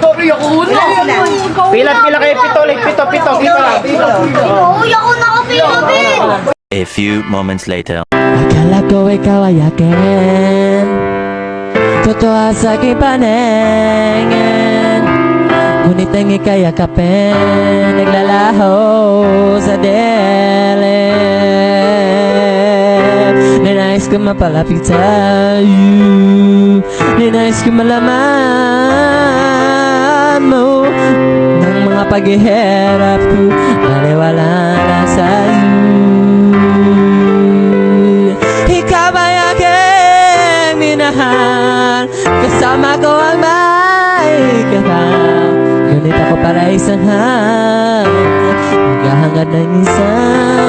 Sorry, ako una. Pila-pila kayo, pito, pito, pito, pito. Uy, ako nakapilapit! A few moments later. Akala ko ikaw ay akin Totoo sa aking paningin Ngunit ang ika'y akapin Naglalaho sa dilim Ninais ko mapalapit sa'yo Ninais ko malaman paghihirap ko Naliwala na sa'yo ikaw ay aking minahal? Kasama ko ang may kapal Ngunit ako para isang hal Maghahangad ng isang